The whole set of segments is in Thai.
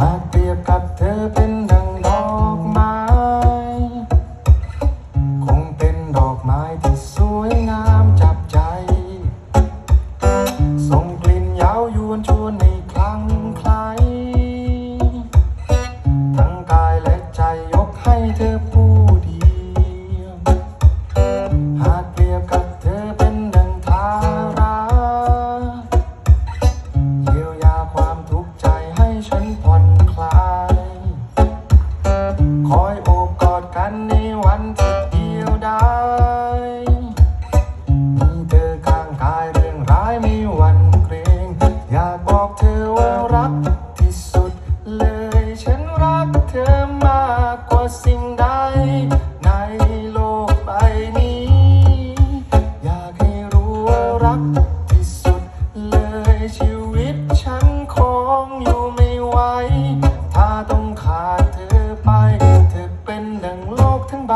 I've ว่ารักที่สุดเลย ฉันรักเธอมากกว่าสิ่งใด ในโลกใบนี้ อยากให้รู้ว่ารักที่สุดเลย ชีวิตฉันคงอยู่ไม่ไหว ถ้าต้องขาดเธอไป เธอเป็นดังโลกทั้งใบ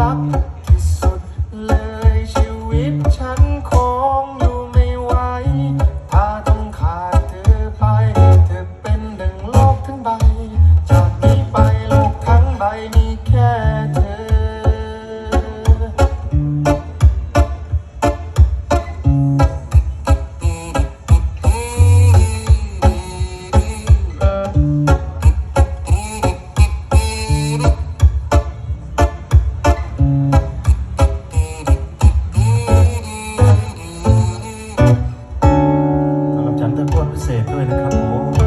รักที่สุดเลยชีวิตฉันคงอยู่ไม่ไหวถ้าต้องขาดเธอไป เธอเป็นดั่งโลกทั้งใบ จากนี้ไปโลกทั้งใบมีแค่ ท่านโคตพิเศษด้วยนะครับผม